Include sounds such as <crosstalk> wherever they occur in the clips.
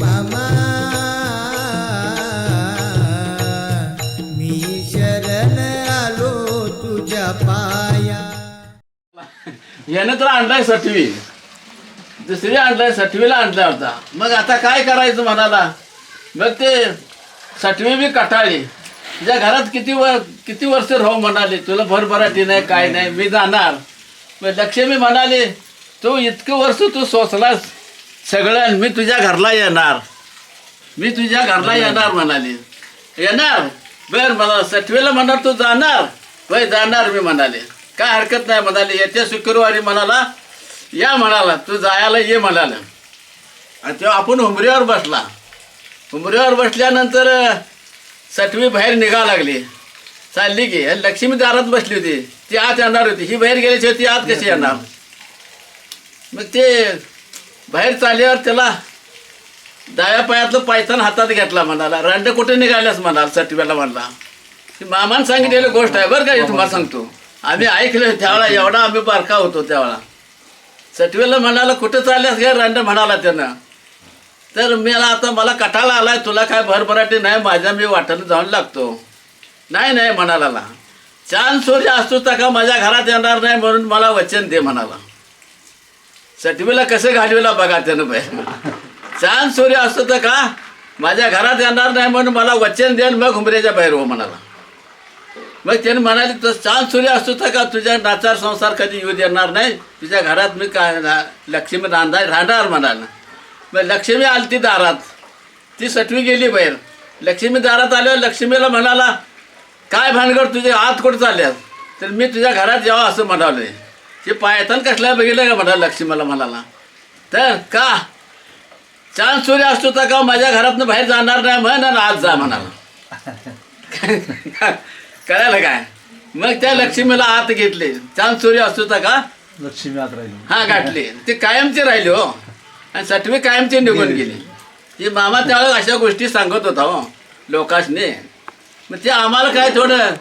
मामा मी शरण आलो तुझ्या पाया. यानं तर आणलाय सटवी दुसरी आणलाय सटवीला आणला होता मग आता काय करायचं म्हणाला? मग ते सटवी बी कटाळी. तुझ्या घरात किती वर किती वर्ष राहू म्हणाले? तुला भरभराटी नाही काय नाही मी जाणार. मग लक्ष्मी म्हणाले तू इतकं वर्ष तू सोचलास सगळं मी तुझ्या घरला येणार. मी तुझ्या घरला येणार म्हणाले. येणार? बर म्हणा सटवीला म्हणणार तू जाणार. होय जाणार मी म्हणाले. काय हरकत नाही म्हणाले. येत्या शुक्रवारी म्हणाला या म्हणाला तू जायला ये म्हणाला. आणि तेव्हा आपण उमरीवर बसला. उमरीवर बसल्यानंतर अं, सटवी बाहेर निघा लागली. चालली की लक्ष्मी दारात बसली होती. ती आत येणार होती. ही बाहेर गेल्याची ती आत कशी येणार? मग ते बाहेर चालल्यावर त्याला डाव्या पायातलं पायथन हातात घेतला म्हणाला. रांड कुठे निघाल्यास म्हणाल सटव्याला म्हणला. ती मामानं सांगितलेली गोष्ट आहे बरं का हे तुम्हाला सांगतो. आम्ही ऐकलं त्यावेळा एवढा आम्ही बारका होतो त्यावेळा. सटवेला म्हणाला कुठं चालल्यास काय रांड म्हणाला त्यानं. तर मला आता मला कटाला आलाय तुला काय भरभराटी नाही माझ्या मी वाटेला जाऊन लागतो. नाही नाही म्हणाला. चांद सूर्य असतो तर का माझ्या घरात येणार नाही म्हणून मला वचन दे म्हणाला. सटवीला कसं घालविला बघा त्यानं बाहेर चांद सूर्य असतो तर का? माझ्या घरात येणार नाही म्हणून मला वचन देन मग हुमरेच्या बाहेर हो म्हणाला. मग त्याने म्हणाले तर चांद सूर्य असतो तर का तुझ्या नाचार संसार कधी येऊ देणार नाही? तुझ्या घरात मी काय लक्ष्मी राहणार राहणार म्हणाला. मग लक्ष्मी आली ती दारात. ती सटवी गेली बाहेर. लक्ष्मी दारात आल्यावर लक्ष्मीला म्हणाला काय भानगड तुझे आत कुठं चालल्यास तर मी तुझ्या घरात यावं असं म्हणाले ते पायथन कसल्या बघितलं का म्हणाला लक्ष्मीला म्हणाला? तर का? चांद सूर्य असतो तर का माझ्या घरातनं बाहेर जाणार नाही म्हण आणि आज जा म्हणाला. <laughs> कळालं काय? मग त्या लक्ष्मीला आत घेतले. चांद सूर्य असतो तर का? लक्ष्मी आत राहिली. हा गाठले. ते कायमचे राहिले हो. आणि सटवी कायमचे निघून गेले. हे मामा त्यावेळेस अशा गोष्टी सांगत होता हो लोकांनी मग ते आम्हाला काय थोडं?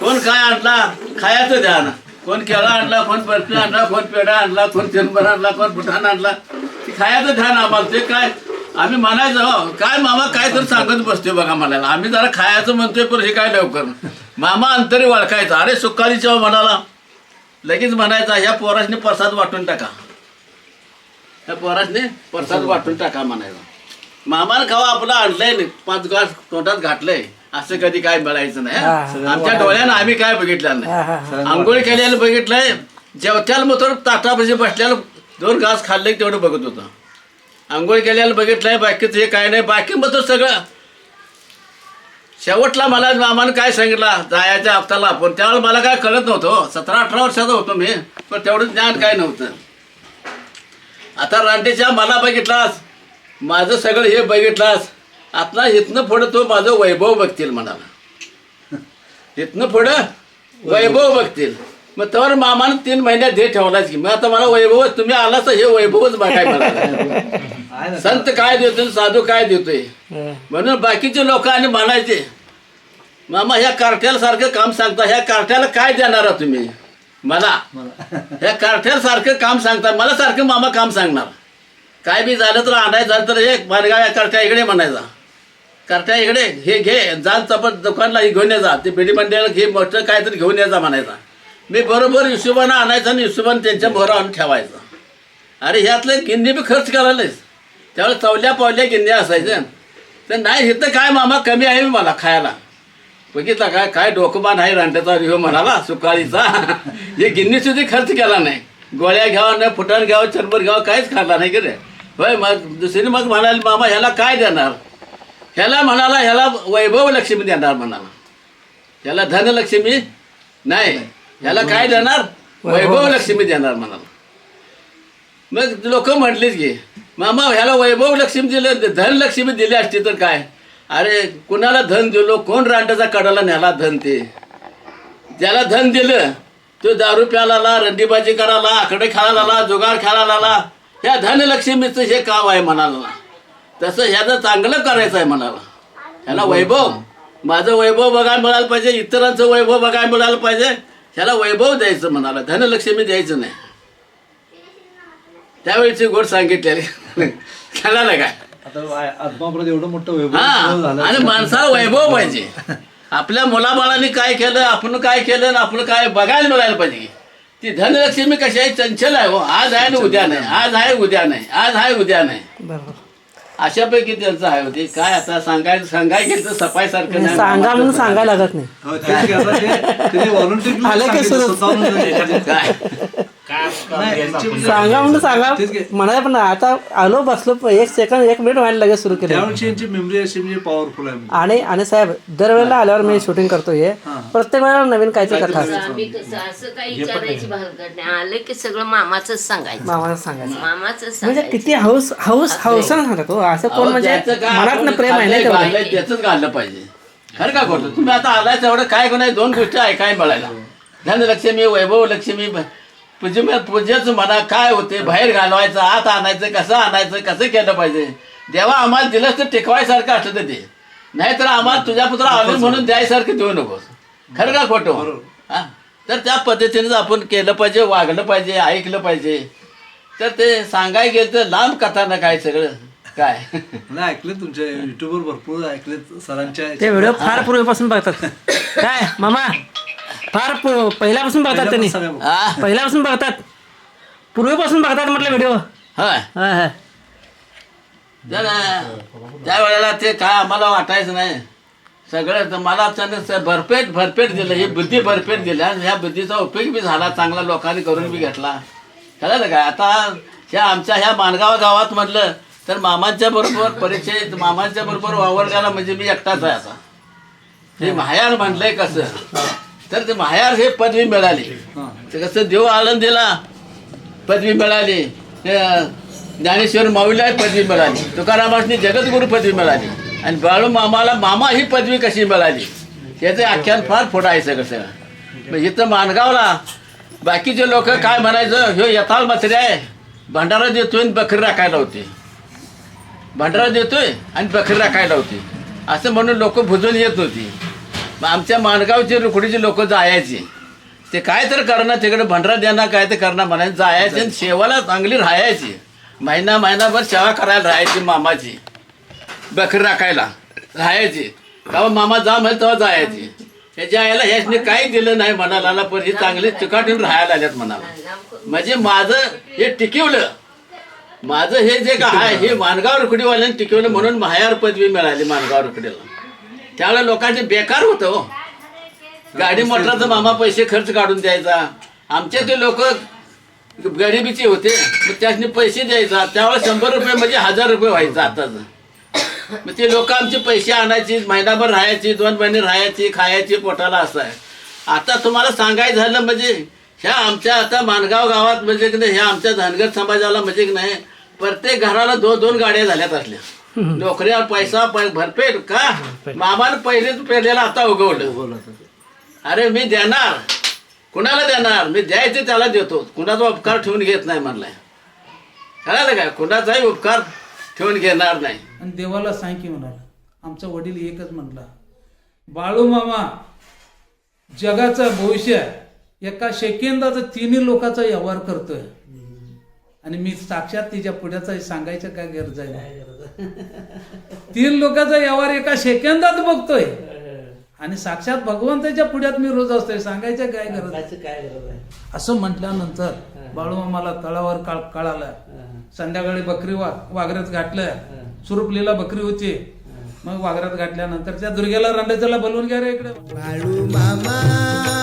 कोण काय आणला? खायचं ध्यान. कोण केळा आणला कोण बर्फी आणला कोण पेढा आणला कोण चिरंबर आणला कोण भुटान आणला? ते खायचं ध्यान आम्हाला ते काय? आम्ही म्हणायचं हो काय मामा काय तर सांगत बसतोय बघा म्हणायला. आम्ही जरा खायचं म्हणतोय पण हे काय लवकर? मामा अंतरी वळखायचा अरे सुकाळी चव म्हणाला. लगेच म्हणायचा ह्या पोराशने प्रसाद वाटून टाका. ह्या पोरासने प्रसाद वाटून टाका म्हणायचा. मामाला खावा आपलं आणलंय पाच गास तोंडात घातलंय. असं कधी काय मिळायचं नाही हं? आमच्या डोळ्यानं आम्ही काय बघितलं नाही. आंघोळ केलेलं बघितलंय जेवत्याला मग थोडं ताटापाशी बसल्याला दोन घास खाल्ले तेवढं बघत होतं. आंघोळ केलेलं बघितलंय बाकीचं हे काय नाही बाकी मग तो सगळं. शेवटला मला मामानं काय सांगितलं जायच्या हप्त्याला आपण त्यावेळेला मला काय कळत नव्हतं सतरा अठरा वर्षाचा होतो मी पण तेवढं ज्ञान काय नव्हतं. आता रांडेच्या मला बघितलास माझं सगळं हे बघितलास आता इथनं पुढं तो माझं वैभव बघतील म्हणाला. इथनं पुढं वैभव बघतील. मग तर मामानं तीन महिन्यात दे ठेवलाच की. मग आता मला वैभव तुम्ही आला तर हे वैभवच बघाय मला संत काय देतोय साधू काय देतोय? म्हणून बाकीचे लोक आणि म्हणायचे मामा ह्या कार्ट्याला सारखं काम सांगता ह्या कार्ट्याला काय देणार आहात तुम्ही? मला. ह्या कार्ट्याला सारखं काम सांगता मला सारखं मामा काम सांगणार. काय बी झालं तर आणायचं झालं तर एक मानगाव या कार्ट्या इकडे म्हणायचा. कार्ट्या इकडे हे घे जा चपत दुकानला हे घेऊन ये जा. ते बिडी मंडळाला घे मोठं काहीतरी घेऊन ये जा म्हणायचा. मी बरोबर हिशोबानं आणायचं आणि हिशोबानं त्यांच्या भोरा आणून ठेवायचा. अरे ह्यातले गिन्नी बी खर्च करायलाच त्यावेळेस चवल्या पावल्या गिन्नी असायच्या तर नाही इथं काय मामा कमी आहे मला खायला. बघितलं काय काय डोकबान आहे रांड्याचा रिहो म्हणाला सुकाळीचा. <laughs> हे गिन्नी सुद्धा खर्च केला नाही. गोळ्या घ्यावा नाही फुटाण घ्यावं चरबर घ्यावं काहीच खाल्ला नाही की रे. होय मग दुसरी मग म्हणाली मामा ह्याला काय देणार? ह्याला म्हणाला ह्याला वैभव लक्ष्मी देणार म्हणाला. ह्याला धनलक्ष्मी नाही. ह्याला काय देणार? वैभव लक्ष्मी देणार म्हणाला. मग लोक म्हटलीच की मामा ह्याला वैभव लक्ष्मी दिलं धनलक्ष्मी दिली असती तर काय? अरे कुणाला धन दिलो? कोण रांडाचा कडाला न्याला धन ते? ज्याला धन दिलं तो दारू प्याला रंडीबाजी करायला आकडे खेळायला जुगार खेळायला ह्या धनलक्ष्मीचं हे काम आहे म्हणाला. तसं ह्याचं चांगलं करायचं आहे म्हणाला ह्याला वैभव. माझं वैभव बघायला मिळालं पाहिजे इतरांचं वैभव बघायला मिळालं पाहिजे ह्याला वैभव द्यायचं म्हणाला धनलक्ष्मी द्यायचं नाही. त्यावेळीची गोड सांगितलेली. कळालं काय? आता आत्मापर्यंत एवढं मोठं वैभव हा झालं आणि माणसाला वैभव पाहिजे. आपल्या मुलाबाळांनी काय केलं आपण काय केलं आणि आपलं काय बघायला मिळायला पाहिजे. ती धनलक्ष्मी कशी आहे? चंचल आहे हो. आज आहे ना उद्या नाही. आज आहे उद्या नाही. आज आहे उद्या नाही. बरोबर. अशापैकी त्यांचं आहे होते. काय आता सांगायचं सांगायचं गेलं तर सफाई सारखं नाही. सांगा म्हणून सांगायला लागत नाही. हो, तेच की आता ते- ते volunteer आलं की सांगितलं सुरू. स्वतःहून. काय? सांगा म्हणून सांगा. म्हणाय पण आता आलो बसलो प- एक सेकंद एक मिनिट व्हायला लगेच सुरू केलं. यांची मेमरी अशी म्हणजे पॉवरफुल आहे. आणि आणि साहेब दरवेळेला आल्यावर मी शूटिंग करतो हे. प्रत्येक वेळेला नवीन काहीतरी कथा असते. आम्ही कसं असं काही विचारायची भानगड नाही. आलं की सगळं मामाचंच सांगायचं. मामाला सांगायचं. मामाचंच म्हणजे सांगायचं. किती हाऊस हाऊस हाऊसन सांगतात हो. असं कोण म्हणजे त्याचं काय मनात प्रेम आहे ना खाल्लंय, तेवढं. घाललंय, त्याचंच घाललं पाहिजे. खरं का करतो तुम्ही आता आलाय तेवढं काय कोणा दोन गोष्टी ऐकाय मिळायला? धनलक्ष्मी वैभव लक्ष्मी पूजे पूजेच म्हणा काय होते? बाहेर घालवायचं आत आणायचं कसं आणायचं कसं केलं पाहिजे? देवा आम्हाला दिलंच तर टिकवायसारखं असलं ते नाहीतर आम्हाला तुझ्या पुत्र आले म्हणून द्यायसारखं देऊ नकोस. खरं का खोटं? हा? तर त्या पद्धतीनेच आपण केलं पाहिजे वागलं पाहिजे ऐकलं पाहिजे. तर ते सांगाय गेलं तर लांब कथा ना काय सगळं? काय? नाही ऐकले तुमच्या युट्यूबवर भरपूर ऐकले सरांच्या ते व्हिडिओ फार पूर्वीपासून बघतात. <laughs> काय मामा? फार पू- पहिल्यापासून बघतात त्यांनी. हा. पहिल्यापासून बघतात. पूर्वीपासून बघतात म्हटलं व्हिडिओ होय. हा हा तर त्या वेळेला ते काय आम्हाला वाटायचं नाही. सगळं तर मला त्यानं स- भरपेट भरपेट दिलं. ही बुद्धी भरपेट दिली. आणि ह्या बुद्धीचा उपयोग बी झाला. चांगला लोकांनी करून बी घेतला. कळलं काय? आता ह्या आमच्या ह्या माणगाव गावात म्हटलं तर मामांच्या बरोबर परीक्षेत मामांच्या बरोबर वावरगाला म्हणजे मी एकटाच आहे आता. हे मायार म्हणलंय कसं? तर ते मायार हे पदवी मिळाली. ते कसं देव आनंदीला पदवी मिळाली. ज्ञानेश्वर माऊलीला पदवी मिळाली. तुकारामासनी जगद्गुरू पदवी मिळाली. आणि बाळू मामाला मामा ही पदवी कशी मिळाली? याचं आख्यान फार फोडा आहे सगळं सगळं. मग इथं मानगावला बाकीचे लोक काय म्हणायचं? ह्यो यथाल मथरे आहे. भंडारा देतोय आणि बकरी राखायला होते. भंडारा देतोय आणि बकरी राखायला होती. असं म्हणून लोक भुजून येत होती. मग आमच्या माणगावची रुखडीचे लोक जायची. ते काय तर करणार तिकडे भंडारा देणार काय तर करणार म्हणायचं जायचे आणि शेवाला चांगली राहायची. महिना महिनाभर सेवा करायला राहायची मामाची. बकरी राखायला राहायची. तेव्हा मामा जा म्हणजे तेव्हा जायची. ह्याच्या आईला ह्याचने काही दिलं नाही म्हणाला पण ही चांगली चिकाटून राहायला आल्यात म्हणाला. म्हणजे माझं हे टिकवलं. माझं हे जे काय आहे हे मानगाव रुकडीवाल्यांनी टिकवलं म्हणून माहेर पदवी मिळाली मानगाव रुकडीला त्यावेळेला लोकांचे बेकार होतं हो. गाडी मोटराचा मामा पैसे खर्च काढून द्यायचा. आमचे ते लोक गरिबीचे होते. मग त्यासनी पैसे द्यायचा. त्यावेळेला शंभर रुपये म्हणजे हजार रुपये व्हायचा आताचं. मग ते लोक आमचे पैसे आणायची महिनाभर राहायची दोन महिने राहायची खायची पोटाला असं आहे. आता तुम्हाला सांगायचं झालं म्हणजे ह्या आमच्या आता मानगाव गावात म्हणजे की नाही ह्या आमच्या धनगर समाजाला म्हणजे की नाही प्रत्येक घराला दोन दोन गाड्या झाल्यात असल्या. <laughs> नोकऱ्या पैसा भरपेट का? मामानं पहिलेच पेरलेला आता उगवलं. अरे मी देणार. कुणाला देणार? मी द्यायचे त्याला देतो. कुणाचा उपकार ठेवून घेत नाही म्हणलाय. कळालं काय कुणाचाही उपकार ठेवून घेणार नाही. आणि देवाला सांग की म्हणाला आमचा वडील एकच म्हणला बाळू मामा जगाचं भविष्य एका सेकंदाचा तिन्ही लोकांचा व्यवहार करतोय. आणि मी साक्षात तिच्या पुढ्याचा सांगायचं काय गरज आहे? तीन लोकांचा व्यवहार एका सेकंदात बघतोय. <laughs> आणि साक्षात भगवंताच्या पुढ्यात मी रोज असतोय सांगायचं काय गरज? आहे? काय गरज आहे? असं म्हटल्यानंतर बाळूमामाला तळावर काळ कळालं संध्याकाळी बकरी वा वाघरात घातलं सुरुपलीला बकरी होती. मग वाघरात घातल्यानंतर त्या दुर्गेला रंडाच्याला बोलवून घ्या रे इकडे. बाळू मामा